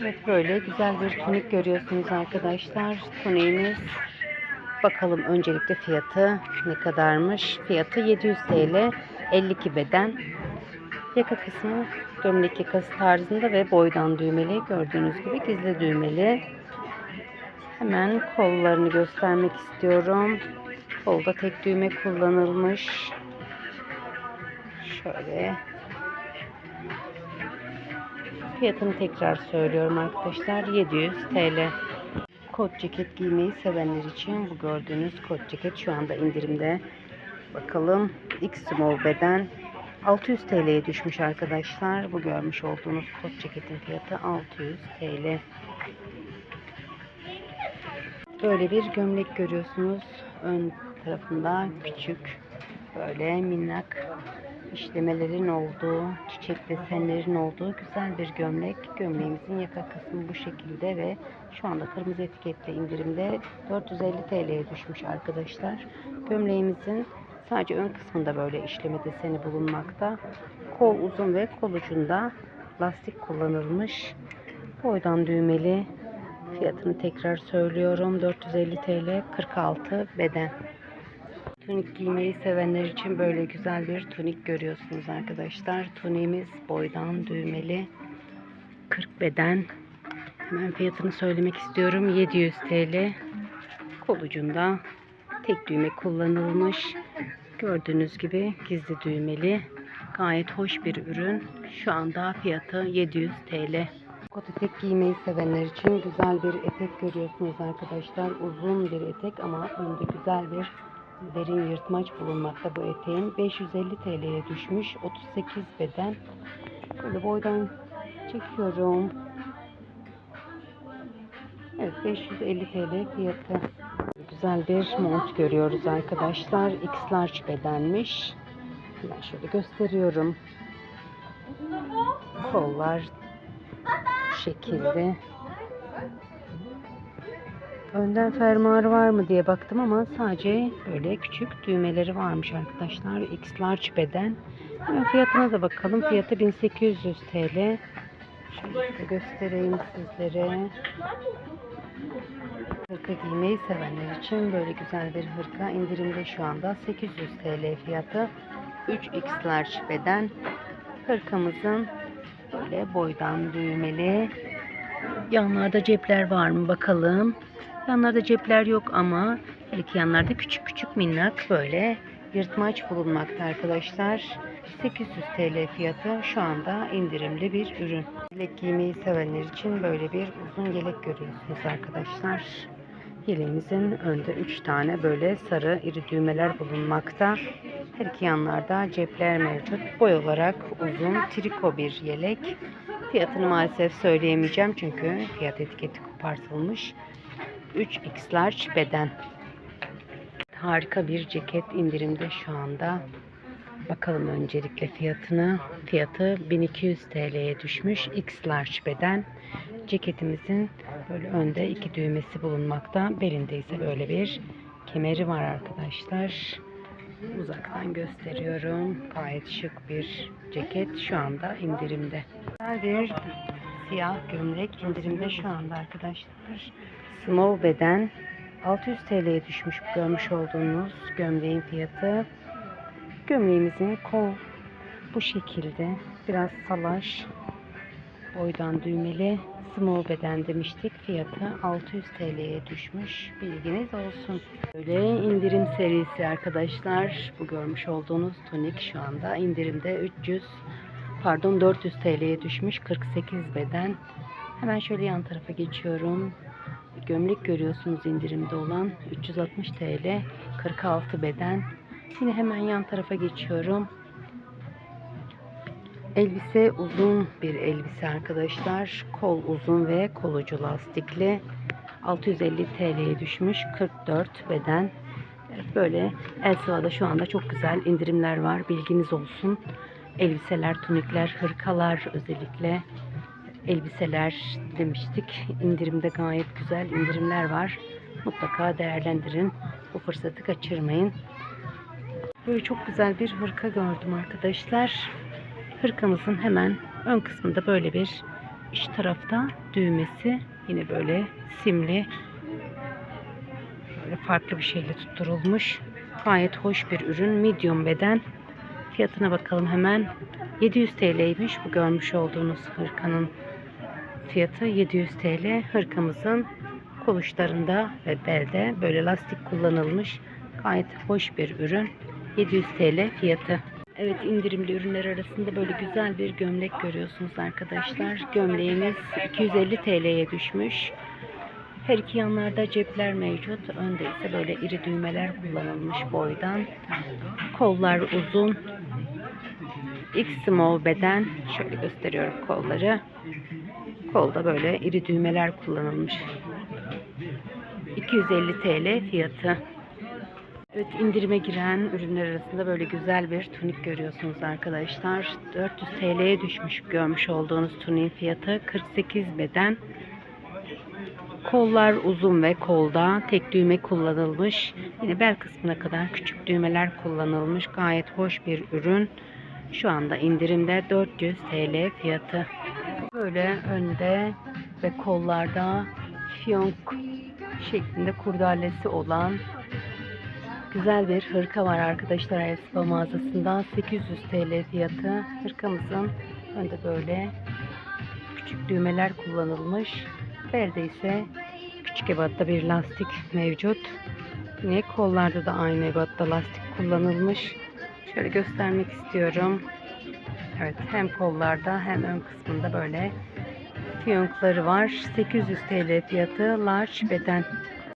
Evet böyle güzel bir tunik görüyorsunuz arkadaşlar. Tuniğimiz bakalım öncelikle fiyatı ne kadarmış. Fiyatı 700 TL 52 beden. Yaka kısmı gömlek yakası tarzında ve boydan düğmeli. Gördüğünüz gibi gizli düğmeli. Hemen kollarını göstermek istiyorum. Kolda tek düğme kullanılmış. Şöyle Fiyatını tekrar söylüyorum arkadaşlar. 700 TL. Kot ceket giymeyi sevenler için bu gördüğünüz kot ceket şu anda indirimde. Bakalım X small beden 600 TL'ye düşmüş arkadaşlar. Bu görmüş olduğunuz kot ceketin fiyatı 600 TL. Böyle bir gömlek görüyorsunuz. Ön tarafında küçük böyle minnak işlemelerin olduğu, çiçek desenlerin olduğu güzel bir gömlek. Gömleğimizin yaka kısmı bu şekilde ve şu anda kırmızı etiketle indirimde 450 TL'ye düşmüş arkadaşlar. Gömleğimizin sadece ön kısmında böyle işleme deseni bulunmakta. Kol uzun ve kol ucunda lastik kullanılmış. Boydan düğmeli. Fiyatını tekrar söylüyorum. 450 TL 46 beden. Tunik giymeyi sevenler için böyle güzel bir tunik görüyorsunuz arkadaşlar. Tuniğimiz boydan düğmeli 40 beden. Hemen fiyatını söylemek istiyorum. 700 TL. Kol ucunda tek düğme kullanılmış. Gördüğünüz gibi gizli düğmeli. Gayet hoş bir ürün. Şu anda fiyatı 700 TL. Kot etek giymeyi sevenler için güzel bir etek görüyorsunuz arkadaşlar. Uzun bir etek ama önde güzel bir derin yırtmaç bulunmakta bu eteğin. 550 TL'ye düşmüş. 38 beden. Böyle boydan çekiyorum. Evet 550 TL fiyatı. Güzel bir mont görüyoruz arkadaşlar. X large bedenmiş. Ben şöyle gösteriyorum. Kollar şekilde. Önden fermuarı var mı diye baktım ama sadece böyle küçük düğmeleri varmış arkadaşlar. X large beden. Fiyatına da bakalım. Fiyatı 1800 TL. Şöyle göstereyim sizlere. Hırka giymeyi sevenler için böyle güzel bir hırka indirimde şu anda 800 TL fiyatı. 3X large beden. Hırkamızın böyle boydan düğmeli. Yanlarda cepler var mı bakalım. Yanlarda cepler yok ama her iki yanlarda küçük küçük minnak böyle yırtmaç bulunmakta arkadaşlar. 800 TL fiyatı şu anda indirimli bir ürün. Yelek giymeyi sevenler için böyle bir uzun yelek görüyorsunuz arkadaşlar. Yeleğimizin önde 3 tane böyle sarı iri düğmeler bulunmakta. Her iki yanlarda cepler mevcut. Boy olarak uzun triko bir yelek. Fiyatını maalesef söyleyemeyeceğim çünkü fiyat etiketi kopartılmış. 3x large beden. Harika bir ceket indirimde şu anda. Bakalım öncelikle fiyatına. Fiyatı 1200 TL'ye düşmüş. X large beden. Ceketimizin böyle önde iki düğmesi bulunmakta. Belinde ise böyle bir kemeri var arkadaşlar. Uzaktan gösteriyorum. Gayet şık bir ceket şu anda indirimde. Bir siyah gömlek indirimde şu anda arkadaşlar. Small beden 600 TL'ye düşmüş görmüş olduğunuz gömleğin fiyatı. Gömleğimizin kol bu şekilde biraz salaş boydan düğmeli small beden demiştik. Fiyatı 600 TL'ye düşmüş. Bilginiz olsun. Böyle indirim serisi arkadaşlar. Bu görmüş olduğunuz tonik şu anda indirimde 300 pardon 400 TL'ye düşmüş. 48 beden. Hemen şöyle yan tarafa geçiyorum. Gömlek görüyorsunuz indirimde olan 360 TL 46 beden. Yine hemen yan tarafa geçiyorum. Elbise uzun bir elbise arkadaşlar. Kol uzun ve kol ucu lastikli. 650 TL'ye düşmüş. 44 beden. Böyle Elsiva'da şu anda çok güzel indirimler var. Bilginiz olsun. Elbiseler, tunikler, hırkalar özellikle elbiseler demiştik. İndirimde gayet güzel indirimler var. Mutlaka değerlendirin. Bu fırsatı kaçırmayın. Böyle çok güzel bir hırka gördüm arkadaşlar. Hırkamızın hemen ön kısmında böyle bir İç tarafta düğmesi yine böyle simli böyle farklı bir şeyle tutturulmuş. Gayet hoş bir ürün. Medium beden. Fiyatına bakalım hemen. 700 TL'ymiş bu görmüş olduğunuz hırkanın fiyatı 700 TL. Hırkamızın koluşlarında ve belde böyle lastik kullanılmış. Gayet hoş bir ürün. 700 TL fiyatı. Evet indirimli ürünler arasında böyle güzel bir gömlek görüyorsunuz arkadaşlar. Gömleğimiz 250 TL'ye düşmüş. Her iki yanlarda cepler mevcut. Önde ise böyle iri düğmeler kullanılmış boydan. Kollar uzun. X small beden. Şöyle gösteriyorum kolları. Kolda böyle iri düğmeler kullanılmış. 250 TL fiyatı. Evet indirime giren ürünler arasında böyle güzel bir tunik görüyorsunuz arkadaşlar. 400 TL'ye düşmüş görmüş olduğunuz tuniğin fiyatı 48 beden. Kollar uzun ve kolda tek düğme kullanılmış. Yine bel kısmına kadar küçük düğmeler kullanılmış. Gayet hoş bir ürün. Şu anda indirimde 400 TL fiyatı. Böyle önde ve kollarda fiyonk şeklinde kurdalesi olan güzel bir hırka var arkadaşlar Espa mağazasında 800 TL fiyatı. Hırkamızın önde böyle küçük düğmeler kullanılmış. Belde ise küçük ebatta bir lastik mevcut. Yine kollarda da aynı ebatta lastik kullanılmış. Şöyle göstermek istiyorum. Evet hem kollarda hem ön kısmında böyle fiyonkları var. 800 TL fiyatı large beden.